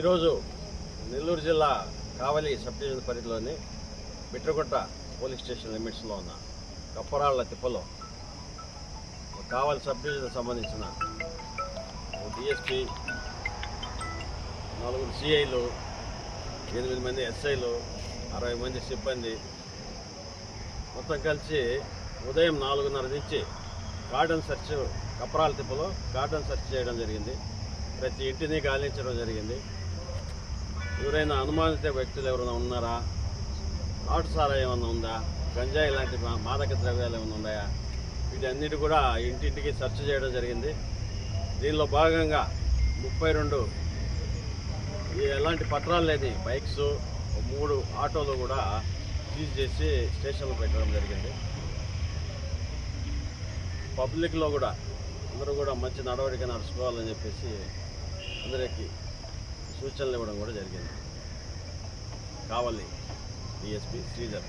ఈరోజు నెల్లూరు జిల్లా కావలి sub division పరిధిలోని బిట్రగుట్ట పోలీస్ స్టేషన్ లిమిట్స్లో ఉన్న కప్పరాళ్ళ తిప్పలో కావలి సబ్ డివిజన్ సంబంధించిన డిఎస్పి నలుగురు సిఐలు ఎనిమిది మంది ఎస్ఐలు అరవై మంది సిబ్బంది మొత్తం కలిసి ఉదయం నాలుగున్నర నుంచి గార్డెన్ సెర్చ్ కప్పరాల తిప్పలో గార్డెన్ సెర్చ్ చేయడం జరిగింది. ప్రతి ఇంటిని గాలించడం జరిగింది. ఎవరైనా అనుమానిత వ్యక్తులు ఎవరైనా ఉన్నారా? నాటు సారా ఏమైనా ఉందా? గంజాయి లాంటి మాదక ద్రవ్యాలు ఏమైనా ఉన్నాయా? వీటన్నిటి కూడా ఇంటింటికి సెర్చ్ చేయడం జరిగింది. దీనిలో భాగంగా ముప్పై రెండు ఎలాంటి పత్రాలు లేని బైక్స్ మూడు ఆటోలు కూడా సీజ్ చేసి స్టేషన్లో పెట్టడం జరిగింది. పబ్లిక్లో కూడా అందరూ కూడా మంచి నడవడిక నడుచుకోవాలని చెప్పేసి అందరికీ సూచనలు ఇవ్వడం కూడా జరిగింది. కావాలి డిఎస్పి శ్రీధర్.